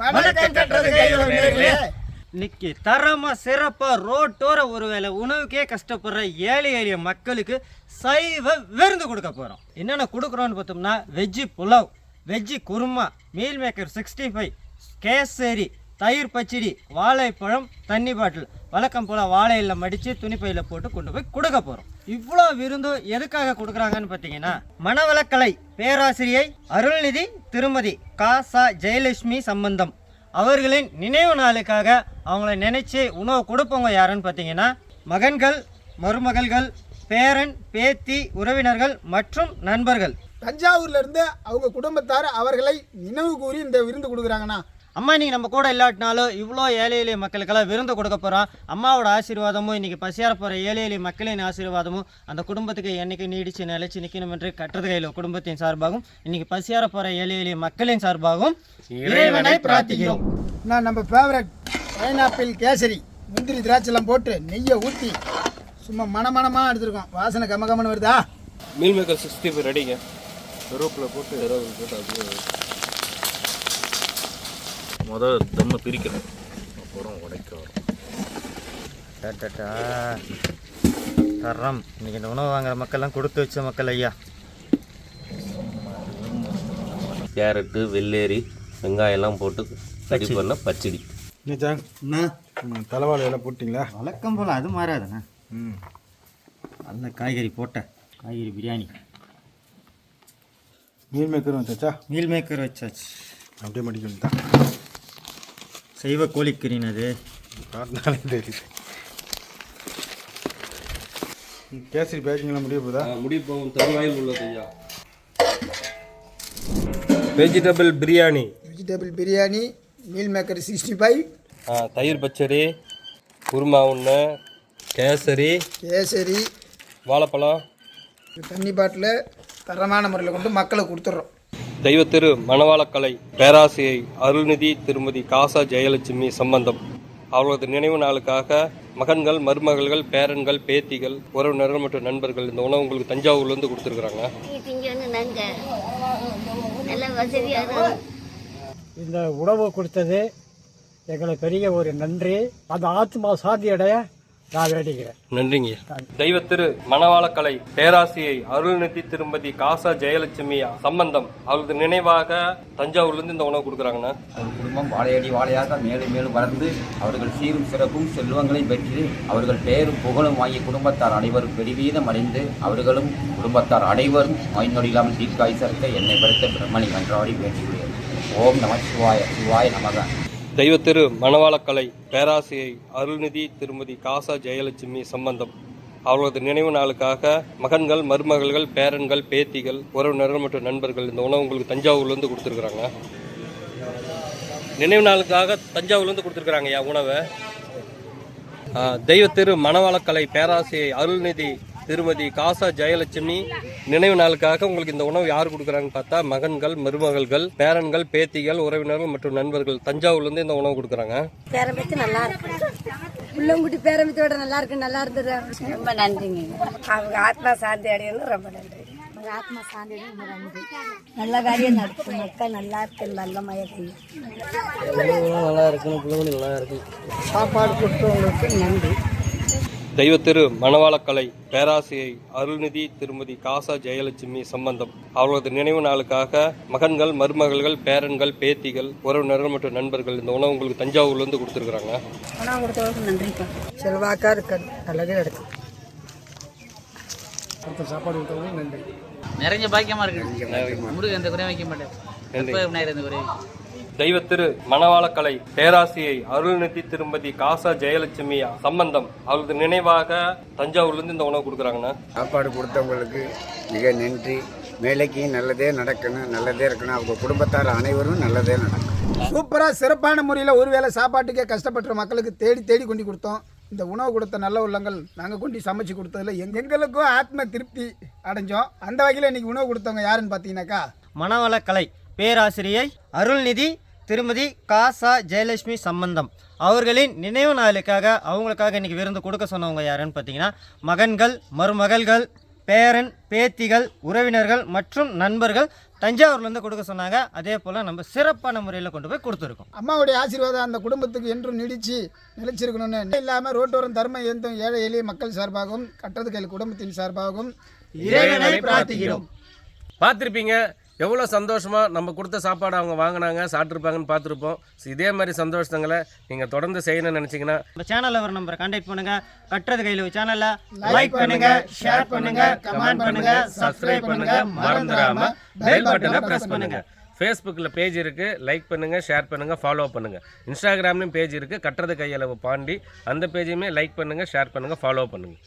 வணக்கம் கட்டுறது நேர்களே. இன்னைக்கு தரமா சிறப்பா ரோட்டோர ஒருவேளை உணவுக்கே கஷ்டப்படுற ஏழை எளிய மக்களுக்கு சைவ விருந்து கொடுக்க போறோம். என்னென்ன கொடுக்குறோம்னு பார்த்தோம்னா veggie pulao veggie kurma meal maker sixty five kesari தயிர் பச்சடி வாழைப்பழம் தண்ணி பாட்டில். வழக்கம் போல் வாழையில மடித்து துணிப்பையில் போட்டு கொண்டு போய் கொடுக்க போகிறோம் இவ்வளோ விருந்து எதுக்காக கொடுக்குறாங்கன்னு பார்த்தீங்கன்னா மனவளக்கலை பேராசிரியை அருள்நிதி திருமதி கா. சா. ஜெயலட்சுமி சம்பந்தம். அவர்களின் நினைவு நாளுக்காக அவங்கள நினைச்சு உணவு கொடுப்பவங்க யாருன்னு பார்த்தீங்கன்னா மகன்கள் மருமகள்கள் பேரன் பேத்தி உறவினர்கள் மற்றும் நண்பர்கள். தஞ்சாவூர்ல இருந்து அவங்க குடும்பத்தார் அவர்களை நினைவு கூறி இந்த விருந்து கொடுக்குறாங்கண்ணா. அம்மா இன்னைக்கு நம்ம கூட இல்லாட்டினாலும் இவ்வளோ ஏழை எளிய மக்களுக்கெல்லாம் விருந்து கொடுக்க போகிறோம் அம்மாவோட ஆசீர்வாதமும் இன்னைக்கு பசியார போகிற ஏழை எளிய மக்களின் ஆசீர்வாதமும் அந்த குடும்பத்துக்கு என்னைக்கு நீடிச்சு நிலைச்சு நிற்கணும் என்று கட்டுறது கையில் குடும்பத்தின் சார்பாகவும் இன்னைக்கு பசியார போகிற ஏழை எளிய மக்களின் சார்பாகவும் இறைவனை பிரார்த்திக்கிறோம். நான் நம்ம ஃபேவரட் பைனாப்பிள் கேசரி முந்திரி திராட்சைலாம் போட்டு நெய்யை ஊற்றி சும்மா மணமணமாக எடுத்துருக்கோம். வாசனை கம கமன்னு வருதா? மீல் மேக்கர் சிக்ஸ்டி ஃபைவ் ரெடிங்க கருவேப்பிலை போட்டு போட்டு அப்படியே முதல் தம்மை பிரிக்கணும். அப்புறம் உடைக்க வரும். டாடாடா. தர்றோம் இன்னைக்கு இந்த உணவு வாங்குற மக்கள்லாம் கொடுத்து வச்ச மக்கள் ஐயா. கேரட்டு வெள்ளேரி வெங்காயம்லாம் போட்டு ரெடி பண்ண பச்சடி. என்ன தலைவாழை எல்லாம் போட்டிங்களா? வழக்கம் போல் அது மாறாதுண்ணா. ம். நல்ல காய்கறி போட்ட காய்கறி பிரியாணி. மீல் மேக்கரும் வச்சாச்சா? மீல் மேக்கர் வச்சாச்சு. அப்படியே மடிக்க வேண்டியதான் சைவ கோழிக்கறின் அது. காட்டினாலே தெரியுது கேசரி பேக்கிங்லாம் முடிய போதா? முடிவு போகும். தருவாயில் உள்ளது ஐயா. Vegetable biryani vegetable biryani meal maker sixty five தயிர் பச்சடி குருமா ஒன்று கேசரி கேசரி. வாழைப்பழம். தண்ணி பாட்டில் தரமான முறையில் கொண்டு மக்களை கொடுத்துட்றோம். தெய்வத்திரு மணவாளக்கலை பேராசிரியை அருள்நிதி திருமதி காசா ஜெயலட்சுமி சம்பந்தம். அவர்களது நினைவு நாளுக்காக மகன்கள் மருமகள்கள் பேரன்கள் பேத்திகள் உறவினர்கள் மற்றும் நண்பர்கள் இந்த உணவு உங்களுக்கு தஞ்சாவூர்லேருந்து கொடுத்துருக்குறாங்க. இந்த உணவு கொடுத்தது எங்களுக்கு பெரிய ஒரு நன்றி. அந்த ஆத்மா சாந்தி அடைய நான் வேண்டிக்கிறேன் நன்றிங்க. தெய்வத்திரு மணவாளக்கலை பேராசிரியை அருள்நிதி திருமதி காசா ஜெயலட்சுமி சம்பந்தம். அவர்களது நினைவாக தஞ்சாவூர்லேருந்து இந்த உணவு கொடுக்குறாங்கண்ணா. அவர் குடும்பம் வாழையடி வாழையாக மேலும் மேலும் வளர்ந்து அவர்கள் சீரும் சிறப்பும் செல்வங்களை பெற்று அவர்கள் பேரும் புகழும் வாங்கிய குடும்பத்தார் அனைவரும் பெருவீதம் அடைந்து அவர்களும் குடும்பத்தார் அனைவரும் நொடியில்லாமல் தீர்க்காய் சேர்க்க என்னை படுத்த பிரம்மணி மன்றாடி வேண்டியுள்ளேன் ஓம் நம சிவாய சிவாய நமக. தெய்வத்திரு மணவாளக்கலை பேராசிரியை அருள்நிதி திருமதி காசா ஜெயலட்சுமி சம்பந்தம். அவர்களது நினைவு நாளுக்காக மகன்கள் மருமகள்கள் பேரன்கள் பேத்திகள் உறவினர்கள் மற்றும் நண்பர்கள் இந்த உணவு உங்களுக்கு தஞ்சாவூர்லேருந்து கொடுத்துருக்குறாங்க. நினைவு நாளுக்காக தஞ்சாவூர்லேருந்து கொடுத்துருக்குறாங்க என் உணவை தெய்வத்திரு மணவாளக்கலை பேராசிரியை அருள்நிதி திருமதி காசா ஜெயலட்சுமி நினைவு நாளுக்காக உங்களுக்கு இந்த உணவு யார் கொடுக்குறாங்கன்னு பார்த்தா மகன்கள் மருமகள்கள் பேரன்கள் பேத்திகள் உறவினர்கள் மற்றும் நண்பர்கள். தஞ்சாவூர்லேருந்து இந்த உணவு கொடுக்குறாங்க. பேரம்பத்தி நல்லா இருக்கு. பிள்ளைங்குட்டி பேரம்பத்தோட நல்லா இருக்கு நல்லா இருந்தது. ரொம்ப நன்றிங்க. அவங்க ஆத்மா சாந்தி அடையணும் ரொம்ப நன்றி. ஆத்மா சாந்தி ரொம்ப நன்றி. நல்ல காரியம் நடக்கும் மக்கள் நல்லா இருக்கு நல்ல மயக்கம். நல்லா இருக்குன்னு நல்லா இருக்கு. சாப்பாடு கொடுத்தவங்களுக்கு நன்றி. தெய்வத்திரு மணவாளக்கலை பேராசிரியை அருள்நிதி திருமதி காசா ஜெயலட்சுமி சம்பந்தம். அவர்களது நினைவு நாளுக்காக மகன்கள் மருமகள்கள் பேரன்கள் பேத்திகள் உறவினர்கள் மற்றும் நண்பர்கள் இந்த உணவு உங்களுக்கு கொடுத்துருக்குறாங்க. உணவு கொடுத்தவங்களுக்கு நன்றிப்பா செல்வாக்கா இருக்கு நல்லதே சாப்பாடு நன்றி. நிறைய பாக்கியமா இருக்கு முருகன் குறையும் வைக்க மாட்டேன் எந்த தெய்வத்திரு மணவாளக்கலை பேராசிரியை அருள்நிதி திருமதி காசா ஜெயலட்சுமி சம்பந்தம் அவர்களது நினைவாக தஞ்சாவூர்லேருந்து இந்த உணவு கொடுக்குறாங்கண்ணா. சாப்பாடு கொடுத்தவங்களுக்கு மிக நன்றி. மேலைக்கு நல்லதே நடக்கணும் நல்லதே இருக்கணும். அவங்க குடும்பத்தார் அனைவரும் நல்லதே நடக்கும் சூப்பராக சிறப்பான முறையில் ஒருவேளை சாப்பாட்டுக்கே கஷ்டப்படுற மக்களுக்கு தேடி தேடி கொண்டு கொடுத்தோம். இந்த உணவு கொடுத்த நல்ல உள்ளங்கள் நாங்கள் கொண்டு சமைச்சு கொடுத்ததுல எங்க எங்களுக்கும் ஆத்ம திருப்தி அடைஞ்சோம். அந்த வகையில் இன்னைக்கு உணவு கொடுத்தவங்க யாருன்னு பார்த்தீங்கன்னாக்கா மனவளக்கலை பேராசிரியை அருள்நிதி திருமதி காசா ஜெயலட்சுமி சம்பந்தம். அவர்களின் நினைவு நாளுக்காக அவங்களுக்காக இன்னைக்கு விருந்து கொடுக்க சொன்னவங்க யாருன்னு பார்த்தீங்கன்னா மகன்கள் மருமகள்கள் பேரன் பேத்திகள் உறவினர்கள் மற்றும் நண்பர்கள் தஞ்சாவூர்லேருந்து கொடுக்க சொன்னாங்க. அதே போல் நம்ம சிறப்பான முறையில் கொண்டு போய் கொடுத்துருக்கோம். அம்மாவுடைய ஆசீர்வாதம் அந்த குடும்பத்துக்கு என்றும் நீடிச்சு நிலைச்சிருக்கணும்னு இல்லாமல் ரோட்டோரம் தர்ம ஏந்தும் ஏழை எளிய மக்கள் சார்பாகவும் கட்டது கையில் குடும்பத்தின் சார்பாகவும் இறைவனை பிரார்த்திக்கிறோம். பார்த்துருப்பீங்க எவ்வளோ சந்தோஷமாக நம்ம கொடுத்த சாப்பாடு அவங்க வாங்கினாங்க சாப்பிட்ருப்பாங்கன்னு பார்த்துருப்போம். ஸோ இதே மாதிரி சந்தோஷங்களை நீங்கள் தொடர்ந்து செய்யணும்னு நினச்சிங்கன்னா நம்ம சேனலில் வர நம்பரை கான்டாக்ட் பண்ணுங்க. கட்டுறது கையில் சேனலை லைக் பண்ணுங்க ஷேர் பண்ணுங்க கமெண்ட் பண்ணுங்க சப்ஸ்கிரைப் பண்ணுங்க. மறந்துடாம பெல் பட்டனை பிரஸ் பண்ணுங்க. ஃபேஸ்புக்கில் பேஜ் இருக்குது லைக் பண்ணுங்கள் ஷேர் பண்ணுங்கள் ஃபாலோ பண்ணுங்கள் இன்ஸ்டாகிராம்லேயும் பேஜ் இருக்குது கட்டுறது கையளவு பாண்டி. அந்த பேஜையுமே லைக் பண்ணுங்கள் ஷேர் பண்ணுங்கள் ஃபாலோ பண்ணுங்கள்